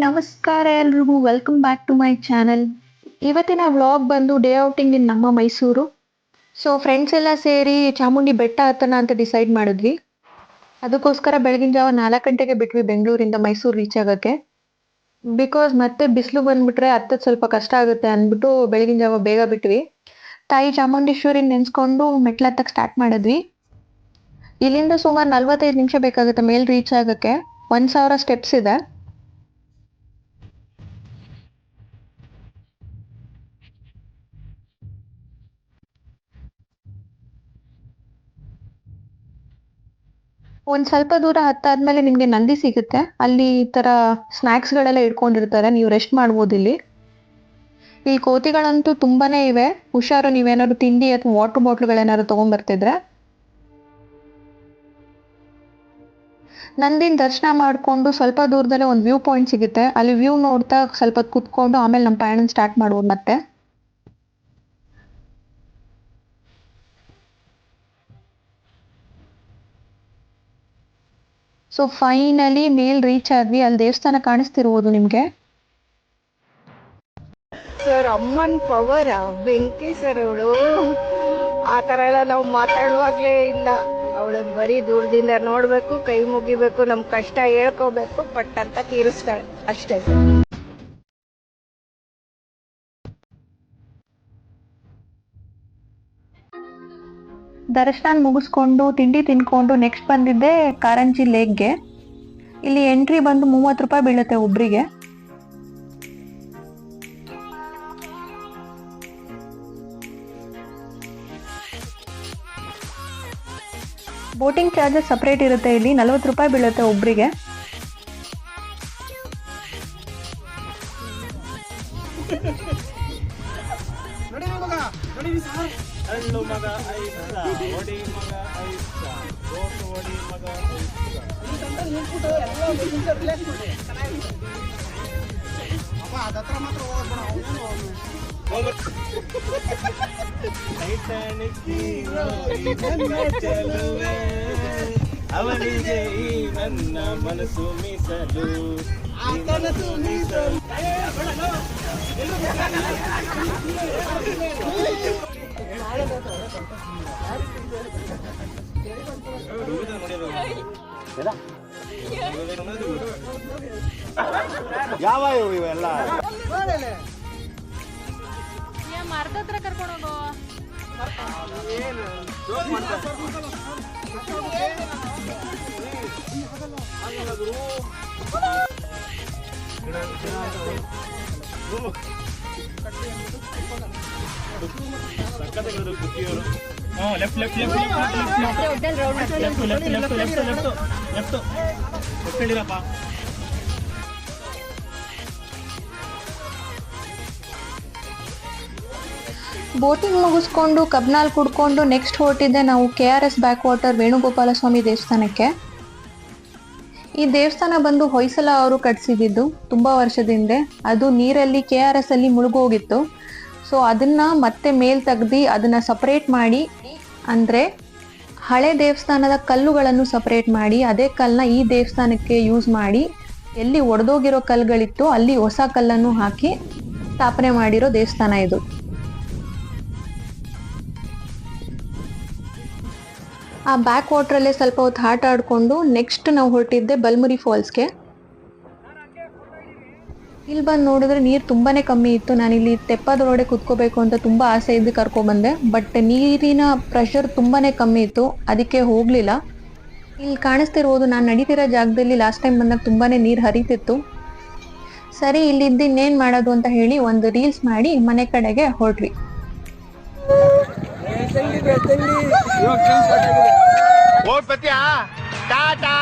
ನಮಸ್ಕಾರ ಎಲ್ರಿಗೂ. Welcome back to my channel ಇವತ್ತಿನ ವ್ಲಾಗ್ ಬಂದು ಡೇ ಔಟಿಂಗ್ ಇನ್ ನಮ್ಮ ಮೈಸೂರು. ಸೊ ಫ್ರೆಂಡ್ಸ್ ಎಲ್ಲ ಸೇರಿ ಚಾಮುಂಡಿ ಬೆಟ್ಟ ಹತ್ತೋಣ ಅಂತ ಡಿಸೈಡ್ ಮಾಡಿದ್ವಿ. ಅದಕ್ಕೋಸ್ಕರ ಬೆಳಗಿನ ಜಾವ ನಾಲ್ಕು ಗಂಟೆಗೆ ಬಿಟ್ವಿ ಬೆಂಗಳೂರಿಂದ ಮೈಸೂರು ರೀಚ್ ಆಗೋಕ್ಕೆ. ಬಿಕಾಸ್ ಮತ್ತೆ ಬಿಸಿಲು ಬಂದ್ಬಿಟ್ರೆ ಹತ್ತೋದು ಸ್ವಲ್ಪ ಕಷ್ಟ ಆಗುತ್ತೆ ಅಂದ್ಬಿಟ್ಟು ಬೆಳಗಿನ ಜಾವ ಬೇಗ ಬಿಟ್ವಿ. ತಾಯಿ ಚಾಮುಂಡೇಶ್ವರಿ ನೆನೆಸ್ಕೊಂಡು ಮೆಟ್ಲು ಹತ್ತಕ್ಕೆ ಸ್ಟಾರ್ಟ್ ಮಾಡಿದ್ವಿ. ಇಲ್ಲಿಂದ ಸುಮಾರು ನಲ್ವತ್ತೈದು ನಿಮಿಷ ಬೇಕಾಗುತ್ತೆ ಮೇಲೆ ರೀಚ್ ಆಗೋಕ್ಕೆ. ಒಂದು ಸಾವಿರ ಸ್ಟೆಪ್ಸ್ ಇದೆ. ಒಂದು ಸ್ವಲ್ಪ ದೂರ ಹತ್ತಾದ್ಮೇಲೆ ನಿಮಗೆ ನಂದಿ ಸಿಗುತ್ತೆ. ಅಲ್ಲಿ ಈ ಥರ ಸ್ನ್ಯಾಕ್ಸ್ಗಳೆಲ್ಲ ಇಟ್ಕೊಂಡಿರ್ತಾರೆ. ನೀವು ರೆಸ್ಟ್ ಮಾಡ್ಬೋದು ಇಲ್ಲಿ. ಈ ಕೋತಿಗಳಂತೂ ತುಂಬಾನೇ ಇವೆ. ಹುಷಾರು, ನೀವೇನಾದ್ರು ತಿಂಡಿ ಅಥವಾ ವಾಟರ್ ಬಾಟ್ಲ್ಗಳೇನಾದ್ರು ತೊಗೊಂಬರ್ತಿದ್ರೆ ನಂದಿನ ದರ್ಶನ ಮಾಡಿಕೊಂಡು ಸ್ವಲ್ಪ ದೂರದಲ್ಲೇ ಒಂದು ವ್ಯೂ ಪಾಯಿಂಟ್ ಸಿಗುತ್ತೆ. ಅಲ್ಲಿ ವ್ಯೂ ನೋಡ್ತಾ ಸ್ವಲ್ಪ ಕುತ್ಕೊಂಡು ಆಮೇಲೆ ನಮ್ಮ ಪಯಣ ಸ್ಟಾರ್ಟ್ ಮಾಡ್ಬೋದು ಮತ್ತೆ. ಸೊ ಫೈನಲಿ ಮೇಲ್ ರೀಚ್ ಆದ್ವಿ. ಅಲ್ಲಿ ದೇವಸ್ಥಾನ ಕಾಣಿಸ್ತಿರ್ಬೋದು ನಿಮಗೆ. ಸರ್ ಅಮ್ಮನ್ ಪವರ್ ಬೆಂಕಿ ಸರ್ ಅವಳು. ಆ ತರ ಎಲ್ಲ ನಾವು ಮಾತಾಡುವಾಗ್ಲೇ ಇಲ್ಲ. ಅವಳು ಬರೀ ದೂರದಿಂದ ನೋಡ್ಬೇಕು, ಕೈ ಮುಗಿಬೇಕು, ನಮ್ ಕಷ್ಟ ಹೇಳ್ಕೋಬೇಕು, ಪಟ್ ಅಂತ ತೀರಿಸ್ತಾಳೆ. ಅಷ್ಟೇ ದರ್ಶನ ಮುಗಿಸ್ಕೊಂಡು, ತಿಂಡಿ ತಿನ್ಕೊಂಡು ನೆಕ್ಸ್ಟ್ ಬಂದಿದ್ದೆ ಕಾರಂಜಿ ಲೇಕ್ಗೆ. ಇಲ್ಲಿ ಎಂಟ್ರಿ ಬಂದು ಮೂವತ್ತು ರೂಪಾಯಿ ಬೀಳುತ್ತೆ ಒಬ್ರಿಗೆ. ಬೋಟಿಂಗ್ ಚಾರ್ಜಸ್ ಸಪ್ರೇಟ್ ಇರುತ್ತೆ ಇಲ್ಲಿ, ನಲ್ವತ್ತು ರೂಪಾಯಿ ಬೀಳುತ್ತೆ ಒಬ್ರಿಗೆ. ಹಳ್ಳು ಮಗ ಐಸ ಒಡಿ ಮಗ ಐಸ ಗೋಟು ಒಡಿ ಮಗ ನನ್ನ ಚೆಲುವೆ ಅವನಿಗೆ ಈ ನನ್ನ ಮನಸ್ಸು ಮೀಸಲು ಮನಸ್ಸು ಮೀಸಲು. ಯಾವ ಇವು ಇವೆಲ್ಲ? ಮರದ ಹತ್ರ ಕರ್ಕೊಂಡು ಹೋಗು. Left left left left left left left left left left left boating ಮುಗಿಸ್ಕೊಂಡು ಕಬ್ನಾಲ್ ಕುಡ್ಕೊಂಡು ನೆಕ್ಸ್ಟ್ ಹೊರಟಿದ್ದೆ ನಾವು K R S back water Venugopala Swamy ದೇವಸ್ಥಾನಕ್ಕೆ. ಈ ದೇವಸ್ಥಾನ ಬಂದು ಹೊಯ್ಸಲ ಅವರು ಕಟ್ಸಿದ್ದು ತುಂಬಾ ವರ್ಷದಿಂದ. ಅದು ನೀರಲ್ಲಿ ಕೆ ಆರ್ ಎಸ್ ಅಲ್ಲಿ ಮುಳುಗೋಗಿತ್ತು. ಸೊ ಅದನ್ನ ಮತ್ತೆ ಮೇಲ್ ತೆಗ್ದು ಅದನ್ನ ಸಪರೇಟ್ ಮಾಡಿ ಅಂದ್ರೆ ಹಳೆ ದೇವಸ್ಥಾನದ ಕಲ್ಲುಗಳನ್ನು ಸಪರೇಟ್ ಮಾಡಿ, ಅದೇ ಕಲ್ಲನ್ನ ಈ ದೇವಸ್ಥಾನಕ್ಕೆ ಯೂಸ್ ಮಾಡಿ, ಎಲ್ಲಿ ಒಡೆದೋಗಿರೋ ಕಲ್ಲುಗಳಿತ್ತು ಅಲ್ಲಿ ಹೊಸ ಕಲ್ಲನ್ನು ಹಾಕಿ ಸ್ಥಾಪನೆ ಮಾಡಿರೋ ದೇವಸ್ಥಾನ ಇದು. ಆ ಬ್ಯಾಕ್ ವಾಟ್ರಲ್ಲೇ ಸ್ವಲ್ಪ ಹೊತ್ತು ಆಟ ಆಡಿಕೊಂಡು ನೆಕ್ಸ್ಟ್ ನಾವು ಹೊರಟಿದ್ದೆ ಬಲ್ಮುರಿ ಫಾಲ್ಸ್ಗೆ ಇಲ್ಲಿ ಬಂದು ನೋಡಿದ್ರೆ ನೀರು ತುಂಬಾನೇ ಕಮ್ಮಿ ಇತ್ತು. ನಾನಿಲ್ಲಿ ತೆಪ್ಪದೊಳಗಡೆ ಕುತ್ಕೋಬೇಕು ಅಂತ ತುಂಬಾ ಆಸೆ ಇದ್ದು ಕರ್ಕೊಬಂದೆ ಬಟ್ ನೀರಿನ ಪ್ರೆಷರ್ ತುಂಬಾನೇ ಕಮ್ಮಿ ಇತ್ತು. ಅದಕ್ಕೆ ಹೋಗ್ಲಿಲ್ಲ. ಇಲ್ಲಿ ಕಾಣಿಸ್ತಿರ್ಬೋದು ನಾನು ನಡೀತಿರೋ ಜಾಗದಲ್ಲಿ ಲಾಸ್ಟ್ ಟೈಮ್ ಬಂದಾಗ ತುಂಬಾನೇ ನೀರು ಹರಿತಿತ್ತು. ಸರಿ ಇಲ್ಲಿದ್ದು ಇನ್ನೇನು ಮಾಡೋದು ಅಂತ ಹೇಳಿ ಒಂದು ರೀಲ್ಸ್ ಮಾಡಿ ಮನೆ ಕಡೆಗೆ ಹೊರಟ್ವಿ. ಟಾಟಾ.